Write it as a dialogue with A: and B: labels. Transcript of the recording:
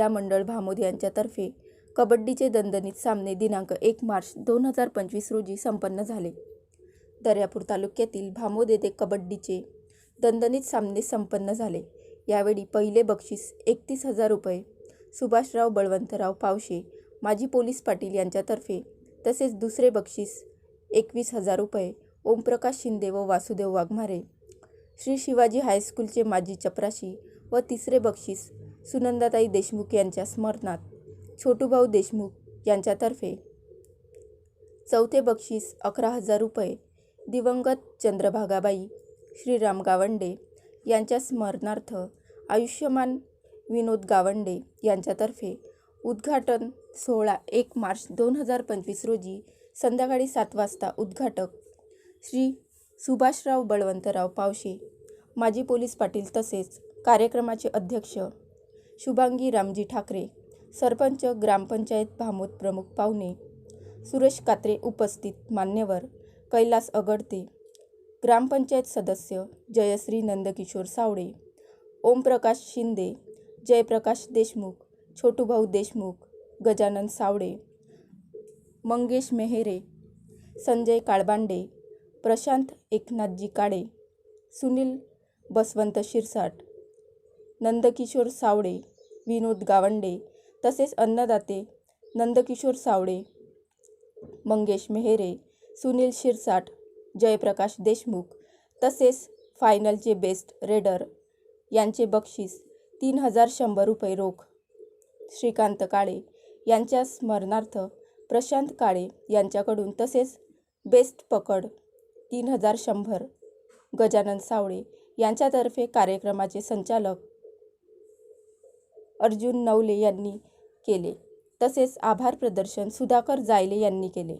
A: क्रीडा मंडळ भामोद यांच्यातर्फे कबड्डीचे दणदणीत सामने दिनांक एक मार्च दोन हजार पंचवीस रोजी संपन्न झाले. दर्यापूर तालुक्यातील भामोद येथे कबड्डीचे दणदणीत सामने संपन्न झाले. यावेळी पहिले बक्षीस एकतीस हजार रुपये. सुभाषराव बळवंतराव पावशे माजी पोलीस पाटील यांच्यातर्फे तसेच दुसरे बक्षीस एकवीस हजार रुपये ओमप्रकाश शिंदे व वासुदेव वाघमारे. श्री शिवाजी हायस्कूलचे माजी चपराशी व तिसरे बक्षीस सुनंदाताई देशमुख यांच्या स्मरणात छोटूभाऊ देशमुख यांच्यातर्फे चौथे बक्षीस अकरा हजार रुपये दिवंगत चंद्रभागाबाई श्रीराम गावंडे यांच्या स्मरणार्थ आयुष्यमान विनोद गावंडे यांच्यातर्फे उद्घाटन सोहळा एक मार्च दोन हजार पंचवीस रोजी संध्याकाळी सात वाजता उद्घाटक श्री सुभाषराव बळवंतराव पावशे माजी पोलीस पाटील तसेच कार्यक्रमाचे अध्यक्ष शुभांगी रामजी ठाकरे सरपंच ग्रामपंचायत भामोद प्रमुख पाहुणे सुरेश कात्रे उपस्थित मान्यवर कैलास अगडते ग्रामपंचायत सदस्य जयश्री नंदकिशोर सावळे ओमप्रकाश शिंदे जयप्रकाश देशमुख छोटूभाऊ देशमुख गजानन सावळे मंगेश मेहेरे संजय काळबांडे प्रशांत एकनाथजी काळे सुनील बसवंत शिरसाट नंदकिशोर सावळे विनोद गावंडे तसेच अन्नदाते नंदकिशोर सावळे मंगेश मेहरे सुनील शिरसाट जयप्रकाश देशमुख तसेच फायनलचे बेस्ट रेडर यांचे बक्षीस तीन हजार शंभर रुपये रोख. श्रीकांत काळे यांच्या स्मरणार्थ प्रशांत काळे यांच्याकडून तसेच बेस्ट पकड तीन हजार शंभर. गजानन सावळे यांच्यातर्फे कार्यक्रमाचे संचालक अर्जुन नवले यांनी केले. तसेच आभार प्रदर्शन सुधाकर जायले यांनी केले.